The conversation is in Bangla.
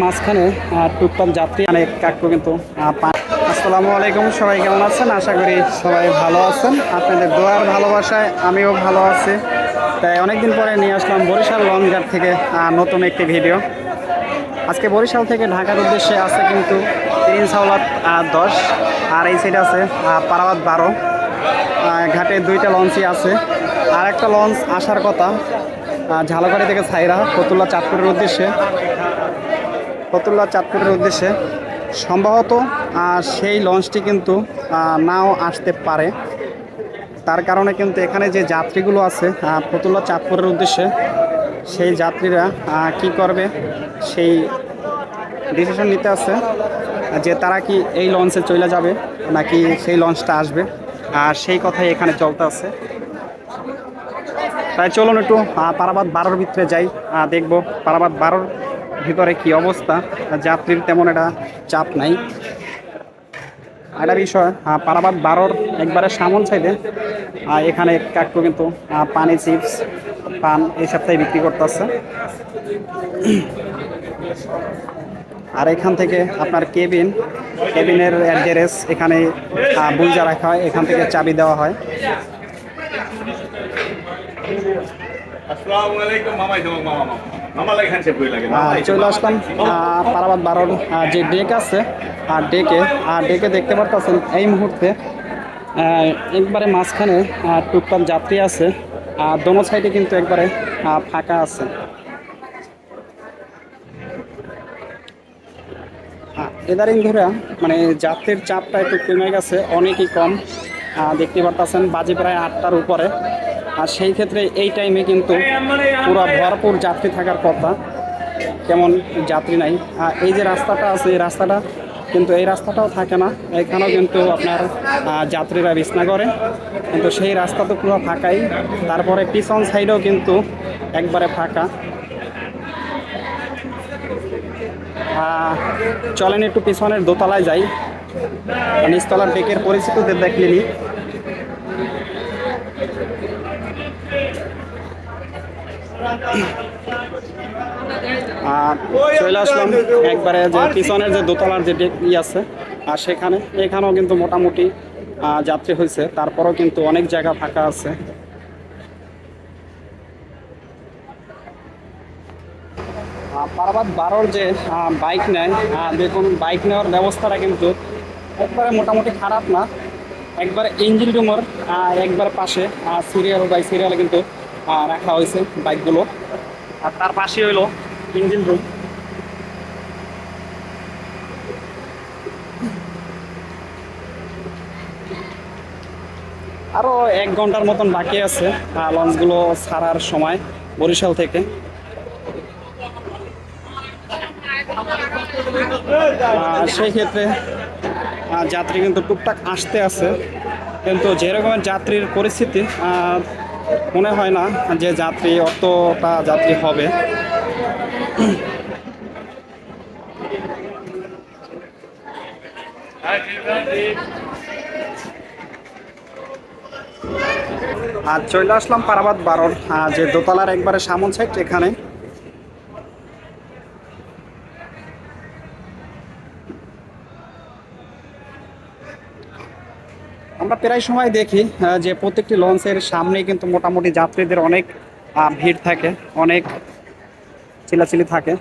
মাঝখানে টুকটাক যাত্রী, অনেক কাকু কিন্তু আসসালামু আলাইকুম, সবাই কেমন আছেন? আশা করি সবাই ভালো আছেন। আপনাদের দোয়ার ভালোবাসায় আমিও ভালো আছি। তাই অনেকদিন পরে নিয়ে আসলাম বরিশাল লঞ্চঘাট থেকে নতুন একটি ভিডিও। আজকে বরিশাল থেকে ঢাকার উদ্দেশ্যে আছে কিন্তু তিন সাউলাত দশ, আর এই সাইড আছে পারাবাদ বারো। ঘাটে দুইটা লঞ্চই আছে। আর একটা লঞ্চ আসার কথা ঝালকাড়ি থেকে ছাইরা ফতুল্লা চাঁদপুরের উদ্দেশ্যে। ফতুল্লা চাঁদপুরের উদ্দেশ্যে। সম্ভবত সেই লঞ্চটি কিন্তু নাও আসতে পারে। তার কারণে কিন্তু এখানে যে যাত্রীগুলো আছে ফতুল্লা চাঁদপুরের উদ্দেশ্যে, সেই যাত্রীরা কি করবে, সেই ডিসিশন নিতে আছে, যে তারা কি এই লঞ্চে চলে যাবে, নাকি সেই লঞ্চটা আসবে। আর সেই কথাই এখানে চলতে আছে। তাই চলুন একটু পারাবাদ বারোর ভিতরে যাই দেখব পারাবাদ বারোর ভিতরে কি অবস্থা? যাত্রীর তেমন একটা চাপ নাই। একটা বিষয় পারাবাদ বারোর একবারে সামন সাইডে। এখানে কাকু কিন্তু পানি, চিপস, পান এই সপ্তাহে বিক্রি করতেছে। আর এখান থেকে আপনার কেবিন, কেবিনের অ্যাড্রেস এখানে বুঝা রাখা হয়, এখান থেকে চাবি দেওয়া হয়। আসসালামু আলাইকুম, মামাই মামা। চলে আসলাম পারাবাদ বারোর যে ডেক আছে আর ডেকে আর ডেকে দেখতে পারতেছেন এই মুহূর্তে একবারে মাঝখানে টুকটাক যাত্রী আছে আর দোনো সাইডে কিন্তু একবারে ফাঁকা আছে। এদারিং ধরে মানে যাত্রীর চাপটা একটু কমে গেছে অনেকই কম। দেখতে পারতেছেন বাজে প্রায় আটটার উপরে। আর সেই ক্ষেত্রে এই টাইমে কিন্তু পুরো ভরপুর যাত্রী থাকার কথা। কেমন যাত্রী নাই। আর এই যে রাস্তাটা আছে, এই রাস্তাটা কিন্তু এই রাস্তাটাও থাকে না। এখানেও কিন্তু আপনার যাত্রীরা বিছনা করে। কিন্তু সেই রাস্তা তো পুরো ফাঁকাই। তারপরে পিছন সাইডেও কিন্তু একবারে ফাঁকা। চলেন একটু পিছনের দোতলায় যাই। নিচতলার ডেকের পরিস্থিতি দেখলে আর চলে আসলাম একবারে যে পিছনের যে দোতলার যে ডেক ই আছে, আর সেখানে। এখানেও কিন্তু মোটামুটি যাত্রী হয়েছে। তারপরেও কিন্তু অনেক জায়গা ফাঁকা আছে। পারাবাদ বারোর যে বাইক নেয় দেখুন, বাইক নেওয়ার ব্যবস্থাটা কিন্তু একবারে মোটামুটি খারাপ না। একবারে ইঞ্জিন রুমের একবার পাশে সিরিয়াল বাই সিরিয়ালে কিন্তু রাখা হয়েছে বাইকগুলো। আর তার পাশে হইল ইঞ্জিন রুম আরও এক ঘণ্টার মতন বাকি আছে লঞ্চগুলো ছাড়ার সময় বরিশাল থেকে। সেই ক্ষেত্রে যাত্রী কিন্তু টুকটাক আসতে আছে। কিন্তু যেরকমের যাত্রীর পরিস্থিতি মনে হয় না যে যাত্রী অতটা যাত্রী হবে। আর চলে আসলাম পারাবাদ বারোর যে দোতলার একবারে সামন সাইড এখানে। আমরা প্রায় সময় দেখি যে প্রত্যেকটি লঞ্চের সামনে কিন্তু মোটামুটি যাত্রীদের অনেক ভিড় থাকে, অনেক চিলাচিলি থাকে।